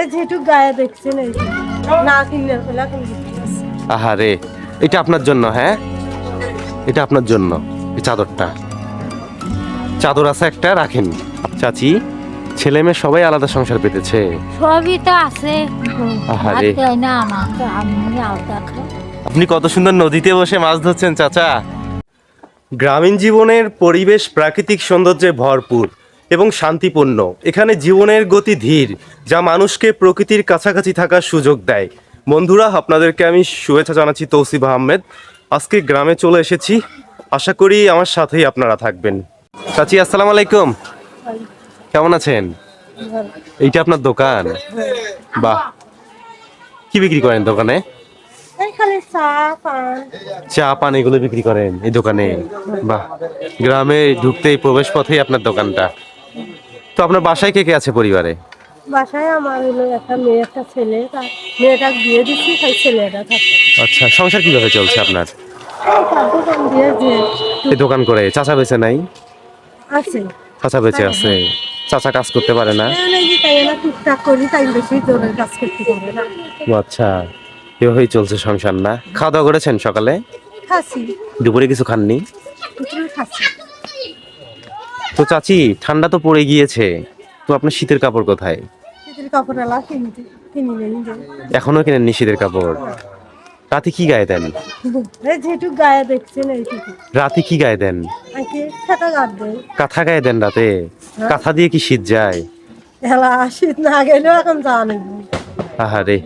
এই যেটু গায়ে দেখছেন এই না কিনলে ফেলা আহারে এটা আপনার জন্য হ্যাঁ? এটা আপনার জন্য এই চাদরটা। চাদর আছে একটা রাখেন। চাচি ছেলে মেয়ে সবাই আলাদা সংসার পেতেছে। সবই তো আছে। আহারে। না আমাকে আমি আলাদা আপনি কত সুন্দর নদীতে বসে মাছ ধরছেন চাচা। গ্রামীণ জীবনের পরিবেশ প্রাকৃতিক সৌন্দর্যে ভরপুর। এবং শান্তিপূর্ণ। এখানে জীবনের গতি ধীর যা মানুষকে প্রকৃতির কাছাকাছি থাকার সুযোগ দেয়। বন্ধুরা আপনাদেরকে আমি শুভেচ্ছা জানাচ্ছি তৌসিফ আহমেদ। আজকে গ্রামে চলে এসেছি। আশা করি আমার সাথেই আপনারা থাকবেন। চাচি আসসালাম আলাইকুম। কেমন আছেন? এইটা আপনার দোকান? বাহ। কি বিক্রি করেন দোকানে? চা পান। চা পান এগুলো বিক্রি করেন এই দোকানে? বাহ। গ্রামে ঢুকতেই প্রবেশ পথেই আপনার দোকানটা। তো আপনার বাসায় কে কে আছে পরিবারে? বাসায় আমার হলো একটা মেয়ে একটা ছেলে তার মেয়েটা বিয়ে দিচ্ছি তাই ছেলেটা থাকে। আচ্ছা সংসার কীভাবে চলছে আপনার? এই তার দোকান দিয়ে যে এই দোকান করে চাচা বেচে নাই? আছে। চাচা বেচে আছে চাচা কাজ করতে পারে না? এই নাকি তাই না টুকটাক করি তাই বেশি জোরের কাজ করতে পারে না। ও আচ্ছা এভাবেই চলছে সংসার না? খাওয়া দাওয়া করেছেন সকালে? খাসি। দুপুরে কিছু খাননি? খাসি। তো চাচি ঠান্ডা তো পড়ে গিয়েছে। তো আপনার শীতের কাপড় কোথায়? শীতের কাপড় যে এখনও কেনেননি শীতের কাপড়? রাতে কি গায়ে দেন? এই যেটু গায়ে দেখছেন এইটুকু। রাতে কি গায়ে দেন? কাঁথা গায়ে দেন রাতে? কাঁথা দিয়ে কি শীত যায়? এলা শীত না গেলেও এখন জানি আহারে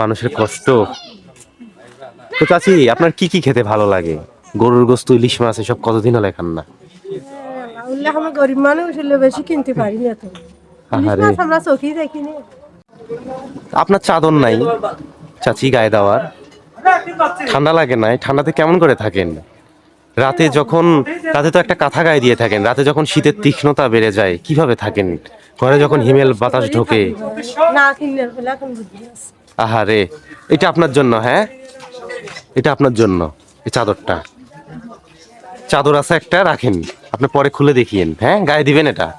মানুষের কষ্ট। তো চাচি আপনার কি কি খেতে ভালো লাগে? গরুর গোস্ত ইলিশ মাছ এসব কতদিন হলে খান না? উল্লেখ আমরা গরিব মানুষ হলে বেশি কিনতে পারি না তো। আহারে। আমরা চোখেই দেখিনি। আপনার চাদর নাই? চাচি গায়ে দেওয়ার। ঠান্ডা লাগে নাই ঠান্ডাতে কেমন করে থাকেন? রাতে যখন রাতে তো একটা কাঁথা গায়ে দিয়ে থাকেন। রাতে যখন শীতের তীক্ষ্ণতা বেড়ে যায় কীভাবে থাকেন? ঘরে যখন হিমেল বাতাস ঢোকে। না কিনলে ফেলা এখন বুদ্ধি আছে। আহারে। এটা আপনার জন্য হ্যাঁ? এটা আপনার জন্য এই চাদরটা। চাদর আছে একটা রাখেন। আপনি পরে খুলে দেখিয়েন। হ্যাঁ গায়ে দিবেন এটা।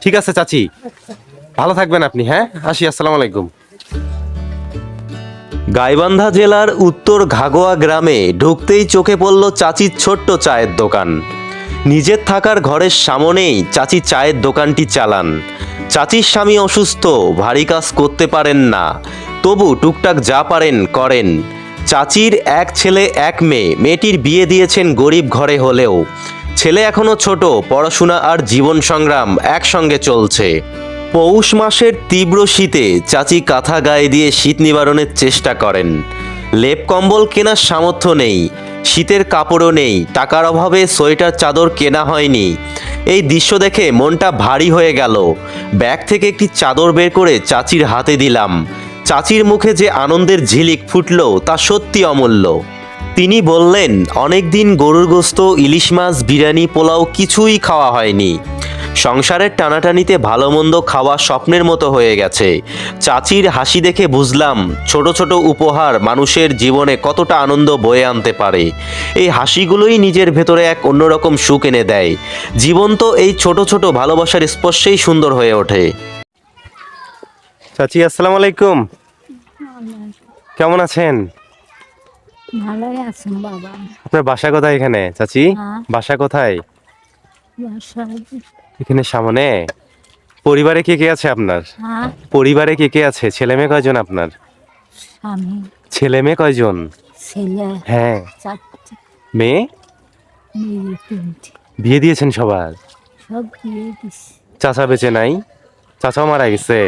ঠিক আছে, চাচি। ভালো থাকবেন আপনি হ্যাঁ? আসি, আসসালামু আলাইকুম। গাইবান্ধা জেলার উত্তর ঘাগোয়া গ্রামে ঢুকতেই চোখে পড়ল চাচির ছোট্ট চায়ের দোকান। নিজের থাকার ঘরের সামনেই চাচি চায়ের দোকানটি চালান। চাচির স্বামী অসুস্থ, ভারী কাজ করতে পারেন না। তবু টুকটাক যা পারেন করেন। চাচির এক ছেলে, এক মেয়ে, মেয়েটির বিয়ে দিয়েছেন গরিব ঘরে হলেও। ছেলে এখনও ছোট, পড়াশোনা আর জীবন সংগ্রাম একসঙ্গে চলছে। পৌষ মাসের তীব্র শীতে চাচি কাঁথা গায়ে দিয়ে শীত নিবারণের চেষ্টা করেন। লেপ কম্বল কেনার সামর্থ্য নেই, শীতের কাপড়ও নেই, টাকার অভাবে সোয়েটার চাদর কেনা হয়নি। এই দৃশ্য দেখে মনটা ভারী হয়ে গেল। ব্যাগ থেকে একটি চাদর বের করে চাচির হাতে দিলাম। চাচির মুখে যে আনন্দের ঝিলিক ফুটল তা সত্যি অমূল্য। তিনি বললেন অনেকদিন গরুর গোস্ত ইলিশ মাছ বিরিয়ানি পোলাও কিছুই খাওয়া হয়নি। সংসারের টানাটানিতে ভালো মন্দ খাওয়া স্বপ্নের মতো হয়ে গেছে। চাচির হাসি দেখে বুঝলাম ছোট ছোট উপহার মানুষের জীবনে কতটা আনন্দ বয়ে আনতে পারে। এই হাসিগুলোই নিজের ভেতরে এক অন্যরকম সুখ এনে দেয়। জীবন তো এই ছোট ছোট ভালোবাসার স্পর্শেই সুন্দর হয়ে ওঠে। চাচি আসসালামু আলাইকুম। কেমন আছেন? ভালোই আছেন বাবা। আপনার বাসা কোথায় এখানে চাচি? হ্যাঁ। বাসা কোথায়? এখানে সামনে? পরিবারে কে কে আছে আপনার? হ্যাঁ। পরিবারে কে কে আছে? ছেলে মেয়ে কয়জন আপনার? ছেলে মেয়ে কয়জন? ছেলে। হ্যাঁ। মেয়ে? বিয়ে দিয়েছেন সবার? চাচা বেঁচে নাই? চাচাও মারা গেছে?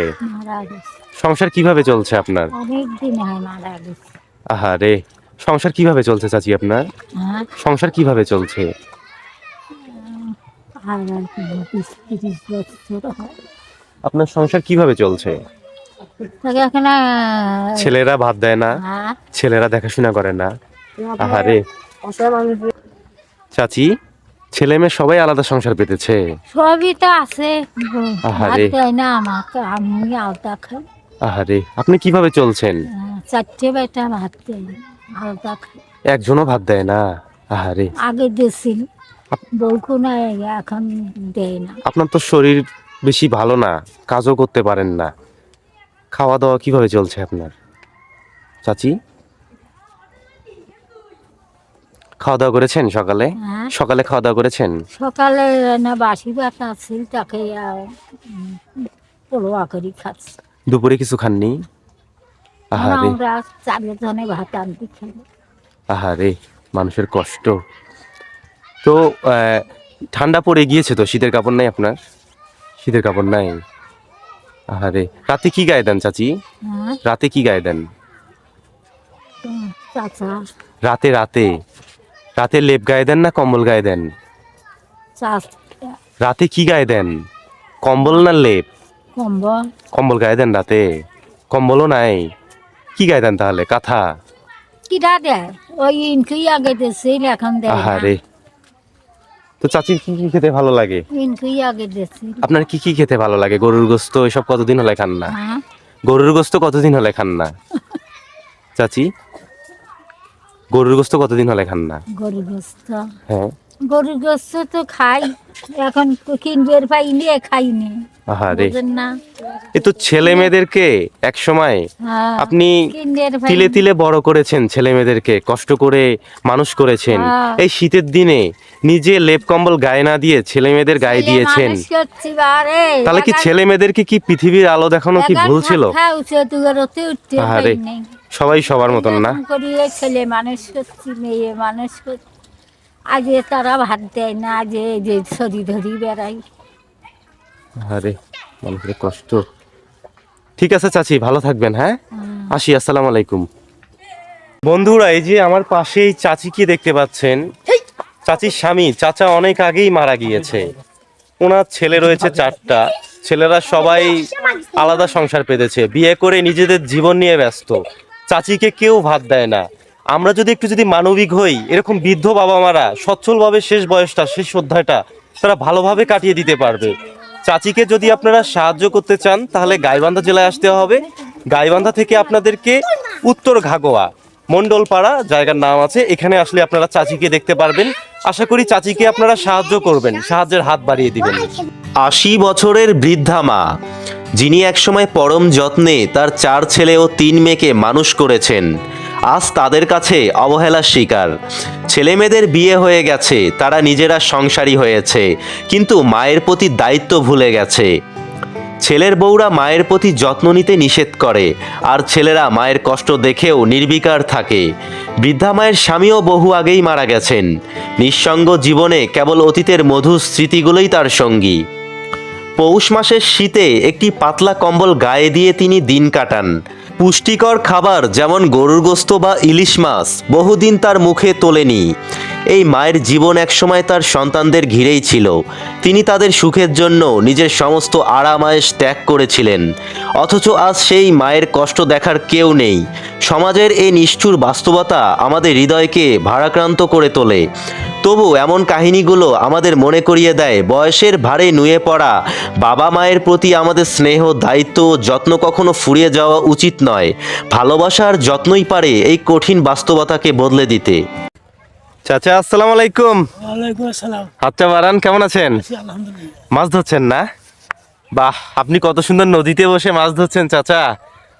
সংসার কীভাবে চলছে আপনার? অনেক হয় মারা গেছে। আহা রে সংসার কীভাবে চলছে চাচি আপনার? হ্যাঁ। সংসার কীভাবে চলছে? আপনার সংসার কীভাবে চলছে? ছেলেরা ভাত দেয় না হ্যাঁ। ছেলেরা দেখাশোনা করে না। আহারে। চাচি ছেলে মেয়ে সবাই আলাদা সংসার পেতেছে। সবই তো আছে। আহারে। না আমাকে আমি আলতা খাই। আহারে। আপনি কীভাবে চলছেন? হ্যাঁ, চারটে বেটা ভাত দেয়। একজনও ভাত দেয় না? আহারে। আগে দিয়েছিল বউকু না এখন দেয় না। আপনার তো শরীর বেশি ভালো না কাজও করতে পারেন না। খাওয়া দাওয়া কীভাবে চলছে আপনার? চাচি? খাওয়া দাওয়া করেছেন সকালে? হ্যাঁ। সকালে খাওয়া দাওয়া করেছেন? সকালে না বাসি ভাত আছে তাকে পোলোয়া করি খাচ্ছি। দুপুরে কিছু খাননি? আমরা চারজনে ভাত আনতে আহারে মানুষের কষ্ট। তো ঠান্ডা পড়ে গিয়েছে তো শীতের কাপড় নাই আপনার? শীতের কাপড় নাই? আহারে রাতে কি গায়ে দেন চাচি? হ্যাঁ? রাতে কি গায়ে দেন? রাতে রাতে। রাতে লেপ গায়ে দেন না কম্বল গায়ে দেন? রাতে কি গায়ে দেন? কম্বল না লেপ? কম্বল। কম্বল গায়ে দেন রাতে? কম্বলও নাই? কি গায়ে দেন তাহলে? কাঁথা? কিরা দেয় ওই ইনকুই আগে দিচ্ছে এখন দেয় না। আহারে। তো চাচির কি কি খেতে ভালো লাগে? ইনকুই আগে দিচ্ছে আপনার কি কি খেতে ভালো লাগে? গরুর গোস্ত এসব কতদিন হলে খান না? হ্যাঁ। গরুর গোস্ত কতদিন হলে খান না? চাচি গরুর গোস্ত কতদিন হলে খান না? গরু গোস্ত? হ্যাঁ। গরুর গোস্ত তো খাই এখন কিনবের পাইনি খাইনি। না। এ তো ছেলে মেয়েদেরকে এক সময় হ্যাঁ আপনি তিলে তিলে বড় করেছেন ছেলে মেয়েদেরকে কষ্ট করে মানুষ করেছেন। হ্যাঁ। এই শীতের দিনে নিজে লেপ কম্বল গায়ে না দিয়ে ছেলে মেয়েদের গায়ে দিয়েছেন। তাহলে কি ছেলে মেয়েদেরকে কি পৃথিবীর আলো দেখানো কি ভুল ছিল? সবাই সবার মতন না। ছেলে মানুষ করছি মেয়ে মানুষ করছি। আজ তারা ভাত দেয় না আজ এই যে ছড়ি ধরি বেড়াই। আরে মানুষের কষ্ট। ঠিক আছে চাচি ভালো থাকবেন হ্যাঁ? আসি আসসালামু আলাইকুম। বন্ধুরা এই যে আমার পাশেই চাচিকে দেখতে পাচ্ছেন? চাচির স্বামী চাচা অনেক আগেই মারা গিয়েছে। ওনার ছেলে রয়েছে চারটা। ছেলেরা সবাই আলাদা সংসার পেতেছে। বিয়ে করে নিজেদের জীবন নিয়ে ব্যস্ত। চাচিকে কেউ ভাত দেয় না। আমরা যদি একটু যদি মানবিক হই, এরকম বৃদ্ধ বাবা মারা সচ্ছলভাবে শেষ বয়সটা, শেষ অধ্যায়টা তারা ভালোভাবে কাটিয়ে দিতে পারবে। চাচিকে যদি আপনারা সাহায্য করতে চান, তাহলে গাইবান্ধা জেলায় আসতে হবে। গাইবান্ধা থেকে আপনাদেরকে উত্তর ঘাগোয়া মন্ডলপাড়া জায়গার নাম আছে, এখানে আসলে আপনারা চাচিকে দেখতে পারবেন। আশা করি চাচিকে আপনারা সাহায্য করবেন, সাহায্যের হাত বাড়িয়ে দিবেন। আশি বছরের বৃদ্ধা মা, যিনি একসময় পরম যত্নে তার চার ছেলে ও তিন মেয়েকে মানুষ করেছেন আজ তাদের কাছে অবহেলার শিকার। ছেলে মেয়েদের বিয়ে হয়ে গেছে, তারা নিজেরা সংসারী হয়েছে, কিন্তু মায়ের প্রতি দায়িত্ব ভুলে গেছে। ছেলের বউরা মায়ের প্রতি যত্ন নিতে নিষেধ করে, আর ছেলেরা মায়ের কষ্ট দেখেও নির্বিকার থাকে। বৃদ্ধা মায়ের স্বামীও বহু আগেই মারা গেছেন। নিঃসঙ্গ জীবনে কেবল অতীতের মধুর স্মৃতিগুলোই তার সঙ্গী। পৌষ মাসের শীতে একটি পাতলা কম্বল গায়ে দিয়ে তিনি দিন কাটান। পুষ্টিকর খাবার যেমন গরুর গোস্ত বা ইলিশ মাছ বহুদিন তার মুখে তোলেনি। এই মায়ের জীবন একসময় তার সন্তানদের ঘিরেই ছিল। তিনি তাদের সুখের জন্য নিজের সমস্ত আরামায়েশ ত্যাগ করেছিলেন। অথচ আজ সেই মায়ের কষ্ট দেখার কেউ নেই। সমাজের এই নিষ্ঠুর বাস্তবতা আমাদের হৃদয়কে ভারাক্রান্ত করে তোলে। তবু এমন কাহিনীগুলো আমাদের মনে করিয়ে দেয়, বয়সের ভারে নুয়ে পড়া বাবা মায়ের প্রতি আমাদের স্নেহ, দায়িত্ব ও যত্ন কখনো ফুরিয়ে যাওয়া উচিত নয়। ভালোবাসার যত্নই পারে এই কঠিন বাস্তবতাকে বদলে দিতে। চাচা আসসালামু আলাইকুম। ওয়ালাইকুম আসসালাম। হাতটা বাড়ান কেমন আছেন? আলহামদুলিল্লাহ। মাছ ধরছেন না? বাহ আপনি কত সুন্দর নদীতে বসে মাছ ধরছেন চাচা।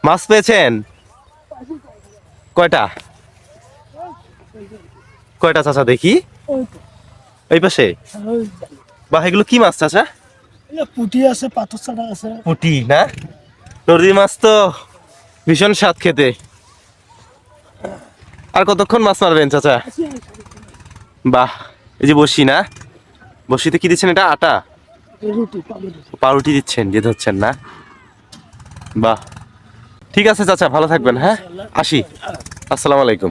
মাছ পেয়েছেন? কয়টা? কয়টা চাচা দেখি। ওই এই পাশে? বাহ এগুলো কি মাছ চাচা? পুঁটি আছে পাথর ছাড়া আছে। পুটি না? নদীর মাছ তো ভীষণ স্বাদ খেতে। আর কতক্ষণ মাছ মারবেন চাচা? বাহ এই যে বসি না? বসিতে কি দিচ্ছেন এটা? আটা? পাউরুটি। দিচ্ছেন যে ধরছেন না? বাহ ঠিক আছে চাচা ভালো থাকবেন হ্যাঁ? আসি। আসসালামু আলাইকুম।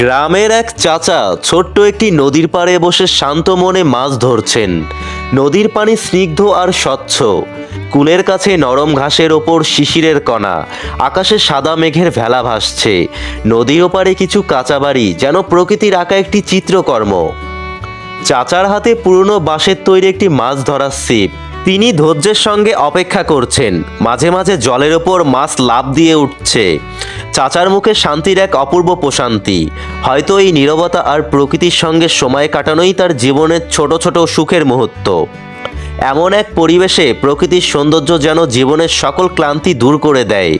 গ্রামের এক চাচা ছোট্ট একটি নদীর পাড়ে বসে শান্ত মনে মাছ ধরছেন। নদীর পানি স্নিগ্ধ আর স্বচ্ছ। কুলের কাছে নরম ঘাসের ওপর শিশিরের কণা। আকাশে সাদা মেঘের ভেলা ভাসছে। নদীর ওপারে কিছু কাঁচা বাড়ি, যেন প্রকৃতির আঁকা একটি চিত্রকর্ম। চাচার হাতে পুরনো বাঁশের তৈরি একটি মাছ ধরার ছিপ। তিনি ধৈর্যের সঙ্গে অপেক্ষা করছেন। মাঝে মাঝে জলের ওপর মাছ লাভ দিয়ে উঠছে। চাচার মুখে শান্তির এক অপূর্ব প্রশান্তি। হয়তো এই নীরবতা আর প্রকৃতির সঙ্গে সময় কাটানোই তার জীবনের ছোট ছোট সুখের মুহূর্ত। এমন এক পরিবেশে প্রকৃতির সৌন্দর্য যেন জীবনের সকল ক্লান্তি দূর করে দেয়।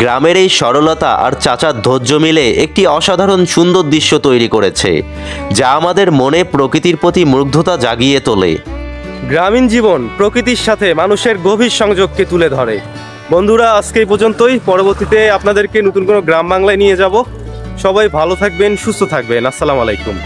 গ্রামের এই সরলতা আর চাচার ধৈর্য মিলে একটি অসাধারণ সুন্দর দৃশ্য তৈরি করেছে, যা আমাদের মনে প্রকৃতির প্রতি মুগ্ধতা জাগিয়ে তোলে। গ্রামীণ জীবন প্রকৃতির সাথে মানুষের গভীর সংযোগকে তুলে ধরে। বন্ধুরা, আজকে এই পর্যন্তই। পরবর্তীতে আপনাদেরকে নতুন কোনো গ্রাম বাংলায় নিয়ে যাব। সবাই ভালো থাকবেন, সুস্থ থাকবেন। আসসালামু আলাইকুম।